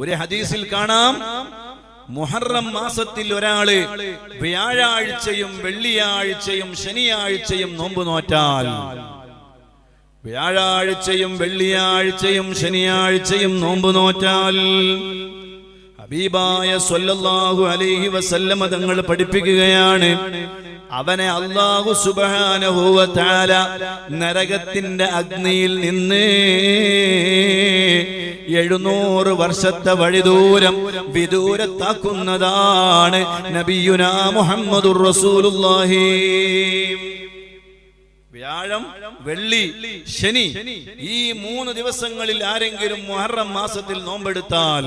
ഒരു ഹദീസിൽ കാണാം. മുഹറം മാസത്തിൽ ഒരാൾ വ്യാഴാഴ്ചയും വെള്ളിയാഴ്ചയും ശനിയാഴ്ചയും നോമ്പ് നോറ്റാൽ. വ്യാഴാഴ്ചയും വെള്ളിയാഴ്ചയും ശനിയാഴ്ചയും നോമ്പ് നോറ്റാൽ. ഹബീബായ സ്വല്ലല്ലാഹു അലൈഹി വസല്ലമ തങ്ങൾ പഠിപ്പിക്കുകയാണ് അവനെ അള്ളാഹു സുബ്ഹാനഹു വ തആല നരകത്തിന്റെ അഗ്നിയിൽ നിന്ന് എഴുന്നൂറ് വർഷത്തെ വഴിദൂരം വിദൂരത്താക്കുന്നതാണ് നബിയുന മുഹമ്മദുർ റസൂലുള്ളാഹി. വ്യാഴം വെള്ളി ശനി ഈ മൂന്ന് ദിവസങ്ങളിൽ ആരെങ്കിലും മുഹറം മാസത്തിൽ നോമ്പെടുത്താൽ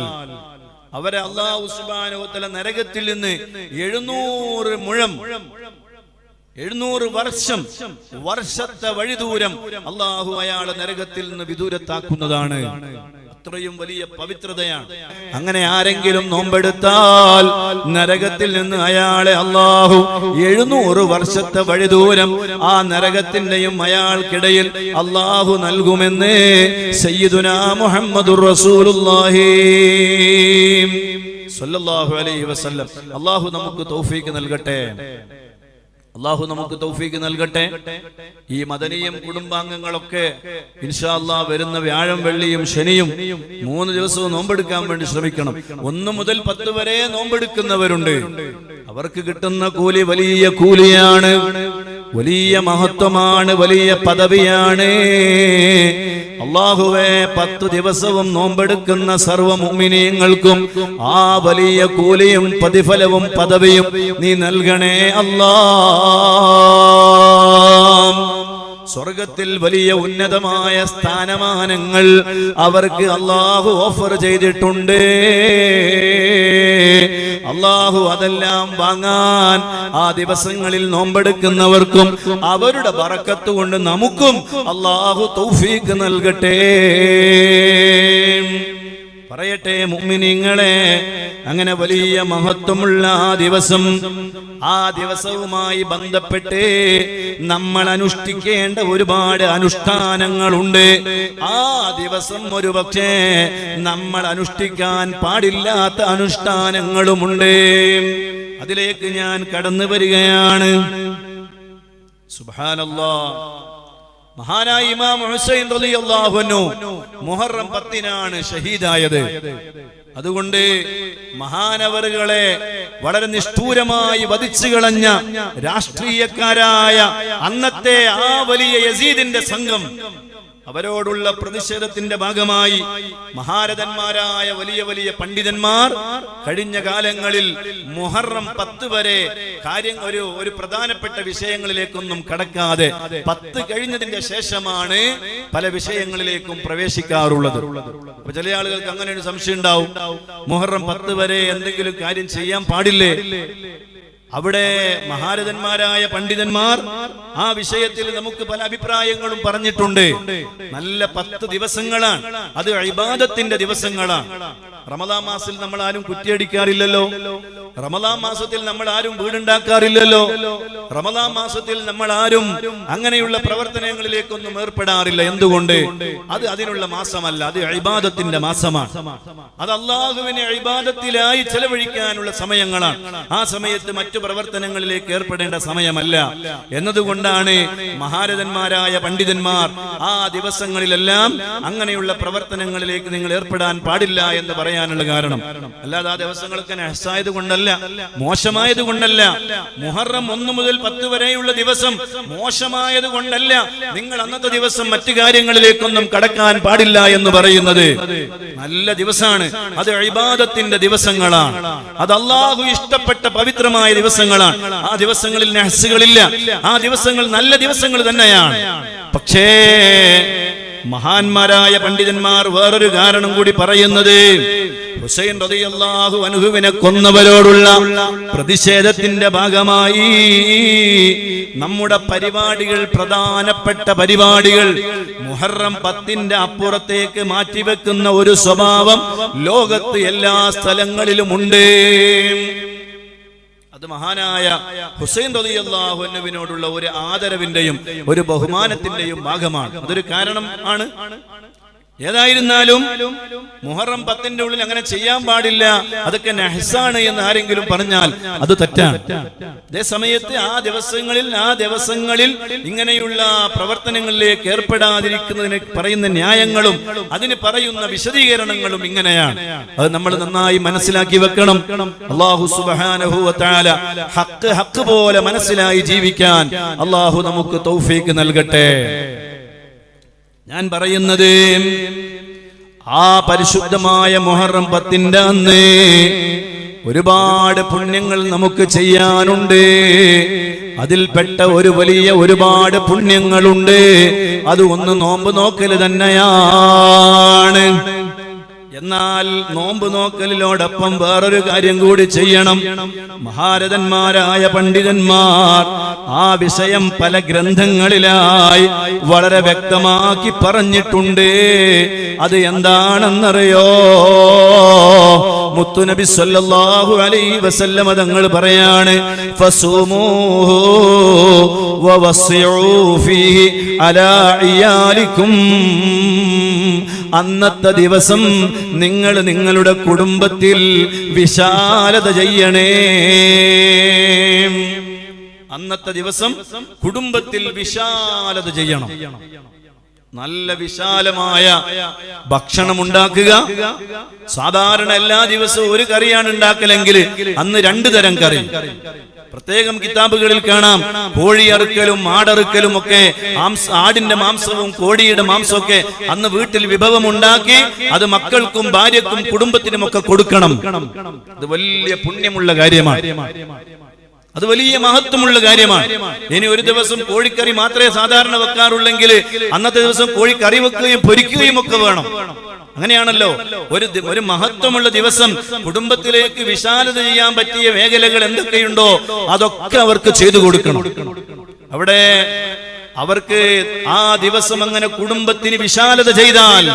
അവരെ അള്ളാഹു സുബാനുവത്തല നരകത്തിൽ നിന്ന് എഴുന്നൂറ് മുഴം എഴുന്നൂറ് വർഷം വർഷത്തെ വഴിദൂരം അള്ളാഹു അയാളെ നരകത്തിൽ നിന്ന് വിദൂരത്താക്കുന്നതാണ്. അത്രയും വലിയ പവിത്രതയാണ്. അങ്ങനെ ആരെങ്കിലും നോമ്പെടുത്താൽ നരകത്തിൽ നിന്ന് അയാളെ അള്ളാഹു എഴുന്നൂറ് വർഷത്തെ വഴിദൂരം ആ നരകത്തിന്റെയും അയാൾക്കിടയിൽ അള്ളാഹു നൽകുമെന്ന് സയ്യിദുനാ മുഹമ്മദ് അലൈഹി വസല്ലം. അള്ളാഹു നമുക്ക് തൗഫീക്ക് നൽകട്ടെ. അള്ളാഹു നമുക്ക് തൗഫീക്ക് നൽകട്ടെ. ഈ മദനീയം കുടുംബാംഗങ്ങളൊക്കെ ഇൻഷാ വരുന്ന വ്യാഴം വെള്ളിയും ശനിയും മൂന്ന് ദിവസവും നോമ്പെടുക്കാൻ വേണ്ടി ശ്രമിക്കണം. ഒന്ന് മുതൽ പത്ത് വരെ നോമ്പെടുക്കുന്നവരുണ്ട്. അവർക്ക് കിട്ടുന്ന കൂലി വലിയ കൂലിയാണ്. വലിയ മഹത്വമാണ് വലിയ പദവിയാണ്. അള്ളാഹുവെ പത്തു ദിവസവും നോമ്പെടുക്കുന്ന സർവ മുമിനീങ്ങൾക്കും ആ വലിയ കൂലിയും പ്രതിഫലവും പദവിയും നീ നൽകണേ അല്ലാ സ്വർഗത്തിൽ വലിയ ഉന്നതമായ സ്ഥാനമാനങ്ങൾ അവർക്ക് അള്ളാഹു ഓഫർ ചെയ്തിട്ടുണ്ട്. അള്ളാഹു അതെല്ലാം വാങ്ങാൻ ആ ദിവസങ്ങളിൽ നോമ്പെടുക്കുന്നവർക്കും അവരുടെ പറക്കത്ത് കൊണ്ട് നമുക്കും അള്ളാഹു തൗഫീക്ക് നൽകട്ടെ. പറയട്ടെ മുമ്മിനിങ്ങളെ അങ്ങനെ വലിയ മഹത്വമുള്ള ആ ദിവസം ആ ദിവസവുമായി ബന്ധപ്പെട്ട് നമ്മൾ അനുഷ്ഠിക്കേണ്ട ഒരുപാട് അനുഷ്ഠാനങ്ങളുണ്ട്. ആ ദിവസം ഒരു പക്ഷേ നമ്മൾ അനുഷ്ഠിക്കാൻ പാടില്ലാത്ത അനുഷ്ഠാനങ്ങളുമുണ്ട്. അതിലേക്ക് ഞാൻ കടന്നു വരികയാണ്. മഹാനായ ഇമാം ഹുസൈൻ റളിയല്ലാഹു അൻഹു മുഹറം പത്തിനാണ് ഷഹീദായത്. അതുകൊണ്ട് മഹാനവറുകളെ വളരെ നിഷ്ഠൂരമായി വധിച്ചു കളഞ്ഞ രാഷ്ട്രീയക്കാരായ അന്നത്തെ ആ വലിയ യസീദിന്റെ സംഘം അവരോടുള്ള പ്രതിഷേധത്തിന്റെ ഭാഗമായി മഹാരഥന്മാരായ വലിയ വലിയ പണ്ഡിതന്മാർ കഴിഞ്ഞ കാലങ്ങളിൽ മുഹറം പത്ത് വരെ കാര്യം ഒരു ഒരു പ്രധാനപ്പെട്ട വിഷയങ്ങളിലേക്കൊന്നും കടക്കാതെ പത്ത് കഴിഞ്ഞതിന്റെ ശേഷമാണ് പല വിഷയങ്ങളിലേക്കും പ്രവേശിക്കാറുള്ളത്. അപ്പൊ ചില ആളുകൾക്ക് അങ്ങനെ ഒരു സംശയം ഉണ്ടാവും. മുഹറം പത്ത് വരെ എന്തെങ്കിലും കാര്യം ചെയ്യാൻ പാടില്ലേ? അവിടെ മഹാരഥന്മാരായ പണ്ഡിതന്മാർ ആ വിഷയത്തിൽ നമുക്ക് പല അഭിപ്രായങ്ങളും പറഞ്ഞിട്ടുണ്ട്. നല്ല പത്ത് ദിവസങ്ങളാണ്. അത് ഇബാദത്തിന്റെ ദിവസങ്ങളാണ്. റമദാ മാസത്തിൽ നമ്മൾ ആരും കുറ്റിയടിക്കാറില്ലല്ലോ. റമദാ മാസത്തിൽ നമ്മൾ ആരും വീടുണ്ടാക്കാറില്ലല്ലോ. റമദാ മാസത്തിൽ നമ്മൾ ആരും അങ്ങനെയുള്ള പ്രവർത്തനങ്ങളിലേക്കൊന്നും ഏർപ്പെടാറില്ല. എന്തുകൊണ്ട്? അത് അതിനുള്ള മാസമല്ല. അത് അഴിബാദത്തിന്റെ മാസമാണ്. അത് അള്ളാഹുവിനെ അഴിബാദത്തിലായി ചെലവഴിക്കാനുള്ള സമയങ്ങളാണ്. ആ സമയത്ത് മറ്റു പ്രവർത്തനങ്ങളിലേക്ക് ഏർപ്പെടേണ്ട സമയമല്ല. എന്നതുകൊണ്ടാണ് മഹാരഥന്മാരായ പണ്ഡിതന്മാർ ആ ദിവസങ്ങളിലെല്ലാം അങ്ങനെയുള്ള പ്രവർത്തനങ്ങളിലേക്ക് നിങ്ങൾ ഏർപ്പെടാൻ പാടില്ല എന്ന് പറയാനുള്ള കാരണം. അല്ലാതെ ആ ദിവസങ്ങളൊക്കെ നഹസായത് കൊണ്ടല്ല മോശമായത് കൊണ്ടല്ല മുഹറം ഒന്ന് മുതൽ പത്ത് വരെയുള്ള ദിവസം മോശമായത് കൊണ്ടല്ല നിങ്ങൾ അന്നത്തെ ദിവസം മറ്റു കാര്യങ്ങളിലേക്കൊന്നും കടക്കാൻ പാടില്ല എന്ന് പറയുന്നത്. നല്ല ദിവസമാണ് അത് അഴിബാദത്തിന്റെ ദിവസങ്ങളാണ്. അത് അള്ളാഹു ഇഷ്ടപ്പെട്ട പവിത്രമായ ദിവസങ്ങളാണ്. ആ ദിവസങ്ങളിൽ നഹസുകളില്ല ആ ദിവസങ്ങൾ നല്ല ദിവസങ്ങൾ തന്നെയാണ്. പക്ഷേ മഹാന്മാരായ പണ്ഡിതന്മാർ വേറൊരു കാരണം കൂടി പറയുന്നത്. ഹുസൈൻ റളിയല്ലാഹു അൻഹുവിനെ കൊന്നവരോടുള്ള പ്രതിഷേധത്തിന്റെ ഭാഗമായി നമ്മുടെ പരിപാടികൾ പ്രധാനപ്പെട്ട പരിപാടികൾ മുഹറം പത്തിന്റെ അപ്പുറത്തേക്ക് മാറ്റിവെക്കുന്ന ഒരു സ്വഭാവം ലോകത്ത് എല്ലാ സ്ഥലങ്ങളിലുമുണ്ട് അത് ഹുസൈൻ റളിയല്ലാഹുവിനോടുള്ള ഒരു ആദരവിന്റെയും ഒരു ബഹുമാനത്തിന്റെയും ഭാഗമാണ്. അതൊരു കാരണം ആണ്. ഏതായിരുന്നാലും മുഹറം പത്തിന്റെ ഉള്ളിൽ അങ്ങനെ ചെയ്യാൻ പാടില്ല. അതൊക്കെ നഹസാണ് എന്ന് ആരെങ്കിലും പറഞ്ഞാൽ അത് തെറ്റാണ്. അതേ സമയത്ത് ആ ദിവസങ്ങളിൽ ആ ദിവസങ്ങളിൽ ഇങ്ങനെയുള്ള പ്രവർത്തനങ്ങളിലേക്ക് ഏർപ്പെടാതിരിക്കുന്നതിന് പറയുന്ന ന്യായങ്ങളും അതിന് പറയുന്ന വിശദീകരണങ്ങളും ഇങ്ങനെയാണ്. അത് നമ്മൾ നന്നായി മനസ്സിലാക്കി വെക്കണം. അള്ളാഹു തആല ഹക്ക് ഹക്ക് പോലെ മനസ്സിലായി ജീവിക്കാൻ അള്ളാഹു നമുക്ക് തൗഫീക്ക് നൽകട്ടെ. ഞാൻ പറയുന്നത് ആ പരിശുദ്ധമായ മുഹറം പത്തിന്റെ അന്ന് ഒരുപാട് പുണ്യങ്ങൾ നമുക്ക് ചെയ്യാനുണ്ട്. അതിൽപ്പെട്ട ഒരു വലിയ ഒരുപാട് പുണ്യങ്ങളുണ്ട്. അത് ഒന്ന് നോമ്പ് നോക്കൽ തന്നെയാണ്. എന്നാൽ നോമ്പ് നോക്കലിനോടൊപ്പം വേറൊരു കാര്യം കൂടി ചെയ്യണം. മഹാരഥന്മാരായ പണ്ഡിതന്മാർ ആ വിഷയം പല ഗ്രന്ഥങ്ങളിലായി വളരെ വ്യക്തമാക്കി പറഞ്ഞിട്ടുണ്ട്. അത് എന്താണെന്നറിയോ? മുത്തുനബി സല്ലല്ലാഹു അലൈഹി വസല്ലമ തങ്ങൾ പറയാണ് അന്നത്തെ ദിവസം നിങ്ങൾ നിങ്ങളുടെ കുടുംബത്തിൽ വിശാലത ചെയ്യണേ. അന്നത്തെ ദിവസം കുടുംബത്തിൽ വിശാലത ചെയ്യണം. നല്ല വിശാലമായ ഭക്ഷണം ഉണ്ടാക്കുക. സാധാരണ എല്ലാ ദിവസവും ഒരു കറിയാണ് ഉണ്ടാക്കലെങ്കിൽ അന്ന് രണ്ടു തരം കറി. പ്രത്യേകം കിതാബുകളിൽ കാണാം. കോഴി അറുക്കലും ആടറുക്കലും ഒക്കെ ആടിന്റെ മാംസവും കോഴിയുടെ മാംസവും ഒക്കെ അന്ന് വീട്ടിൽ വിഭവം ഉണ്ടാക്കി അത് മക്കൾക്കും ഭാര്യക്കും കുടുംബത്തിനും ഒക്കെ കൊടുക്കണം. അത് വലിയ പുണ്യമുള്ള കാര്യമാണ്. അത് വലിയ മഹത്വമുള്ള കാര്യമാണ്. ഇനി ഒരു ദിവസം കോഴിക്കറി മാത്രമേ സാധാരണ വെക്കാറുള്ളെങ്കിൽ അന്നത്തെ ദിവസം കോഴിക്കറി വെക്കുകയും പൊരിക്കുകയും ഒക്കെ വേണം. അങ്ങനെയാണല്ലോ. ഒരു ഒരു മഹത്വമുള്ള ദിവസം കുടുംബത്തിലേക്ക് വിശാലത ചെയ്യാൻ പറ്റിയ മേഖലകൾ എന്തൊക്കെയുണ്ടോ അതൊക്കെ അവർക്ക് ചെയ്തു കൊടുക്കണം. അവിടെ അവർക്ക് ആ ദിവസം അങ്ങനെ കുടുംബത്തിന് വിശാലത ചെയ്താൽ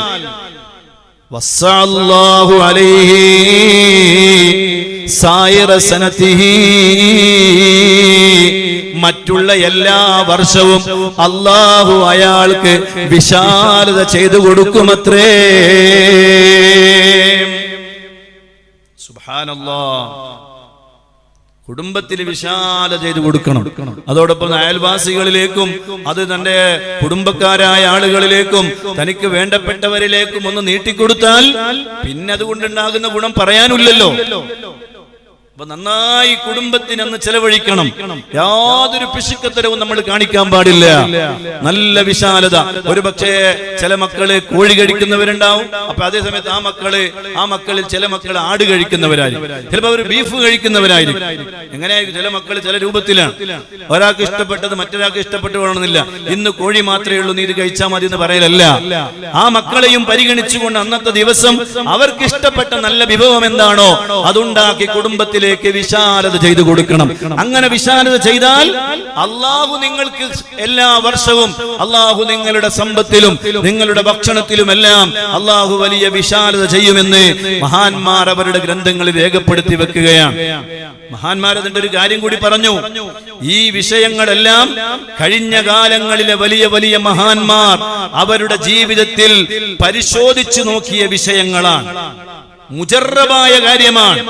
വസ്സാഹു അലൈഹി മറ്റുള്ള എല്ലാ വർഷവും അള്ളാഹു അയാൾക്ക് വിശാലത ചെയ്തു കൊടുക്കുമത്രേ. കുടുംബത്തിൽ വിശാല ചെയ്തു കൊടുക്കണം. അതോടൊപ്പം അയൽവാസികളിലേക്കും അത് തന്റെ കുടുംബക്കാരായ ആളുകളിലേക്കും തനിക്ക് വേണ്ടപ്പെട്ടവരിലേക്കും ഒന്ന് നീട്ടിക്കൊടുത്താൽ പിന്നെ അതുകൊണ്ടുണ്ടാകുന്ന ഗുണം പറയാനില്ലല്ലോ. അപ്പൊ നന്നായി കുടുംബത്തിന് അന്ന് ചെലവഴിക്കണം. യാതൊരു പിശുക്കത്തരവും നമ്മൾ കാണിക്കാൻ പാടില്ല. നല്ല വിശാലത. ഒരു പക്ഷേ ചില മക്കൾ കോഴി കഴിക്കുന്നവരുണ്ടാവും. അപ്പൊ അതേസമയത്ത് ആ മക്കൾ ആ മക്കളിൽ ചില മക്കൾ ആട് കഴിക്കുന്നവരായിരിക്കും. ചിലപ്പോൾ അവർ ബീഫ് കഴിക്കുന്നവരായിരിക്കും. എങ്ങനെയായിരിക്കും? ചില മക്കൾ ചില രൂപത്തിലാണ്. ഒരാൾക്ക് ഇഷ്ടപ്പെട്ടത് മറ്റൊരാൾക്ക് ഇഷ്ടപ്പെട്ടു വേണമെന്നില്ല ഇന്ന് കോഴി മാത്രമേ ഉള്ളൂ നീ ഇത് കഴിച്ചാൽ മതി എന്ന് പറയലല്ല. ആ മക്കളെയും പരിഗണിച്ചുകൊണ്ട് അന്നത്തെ ദിവസം അവർക്ക് ഇഷ്ടപ്പെട്ട നല്ല വിഭവം എന്താണോ അതുണ്ടാക്കി കുടുംബത്തിലേക്ക് വിശാലത ചെയ്തു കൊടുക്കണം. അങ്ങനെ വിശാലത ചെയ്താൽ അള്ളാഹു നിങ്ങൾക്ക് എല്ലാ വർഷവും അള്ളാഹു നിങ്ങളുടെ സമ്പത്തിലും നിങ്ങളുടെ ഭക്ഷണത്തിലും എല്ലാം അള്ളാഹു വലിയ വിശാലത ചെയ്യുമെന്ന് മഹാന്മാർ അവരുടെ ഗ്രന്ഥങ്ങളിൽ രേഖപ്പെടുത്തി വെക്കുകയാണ്. മഹാന്മാർ അതിന്റെ ഒരു കാര്യം കൂടി പറഞ്ഞു. ഈ വിഷയങ്ങളെല്ലാം കഴിഞ്ഞ കാലങ്ങളിലെ വലിയ വലിയ മഹാന്മാർ അവരുടെ ജീവിതത്തിൽ പരിശോധിച്ചു നോക്കിയ വിഷയങ്ങളാണ്. മുജറബായ കാര്യമാണ്.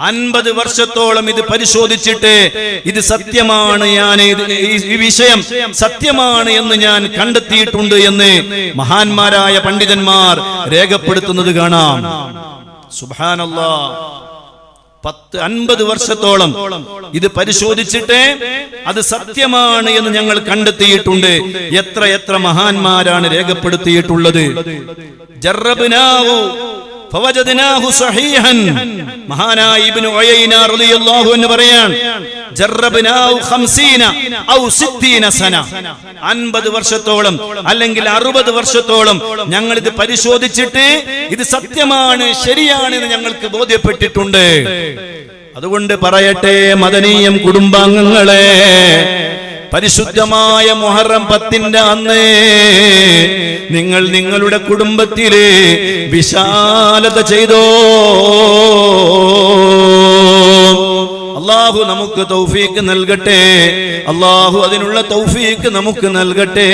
അൻപത് വർഷത്തോളം ഇത് പരിശോധിച്ചിട്ട് ഇത് സത്യമാണ് ഞാൻ ഈ- വിഷയം സത്യമാണ് എന്ന് ഞാൻ കണ്ടെത്തിയിട്ടുണ്ട് എന്ന് മഹാന്മാരായ പണ്ഡിതന്മാർ രേഖപ്പെടുത്തുന്നത് കാണാം. സുബാനല്ലാ പത്ത് അൻപത് വർഷത്തോളം ഇത് പരിശോധിച്ചിട്ട് അത് സത്യമാണ് എന്ന് ഞങ്ങൾ കണ്ടെത്തിയിട്ടുണ്ട്. എത്ര എത്ര മഹാന്മാരാണ് രേഖപ്പെടുത്തിയിട്ടുള്ളത്. സഹീഹൻ മഹാനായ ഇബ്നു ഉയൈന റളിയല്ലാഹു അൻഹു പറയാൻ ജറബ്നാഹു 50 ഔ 60 സന. 50 വർഷത്തോളം അല്ലെങ്കിൽ 60 വർഷത്തോളം ഞങ്ങൾ ഇത് പരിശോധിച്ചിട്ട് ഇത് സത്യമാണ് ശരിയാണ് എന്ന് ഞങ്ങൾക്ക് ബോധ്യപ്പെട്ടിട്ടുണ്ട്. അതുകൊണ്ട് പറയട്ടെ മദനീയം കുടുംബാംഗങ്ങളെ പരിശുദ്ധമായ മുഹറം പത്തിന്റെ അന്ന് നിങ്ങൾ നിങ്ങളുടെ കുടുംബത്തിലെ വിശാലത ചെയ്തോ? അള്ളാഹു നമുക്ക് തൗഫീക്ക് നൽകട്ടെ. അള്ളാഹു അതിനുള്ള തൗഫീക്ക് നമുക്ക് നൽകട്ടെ.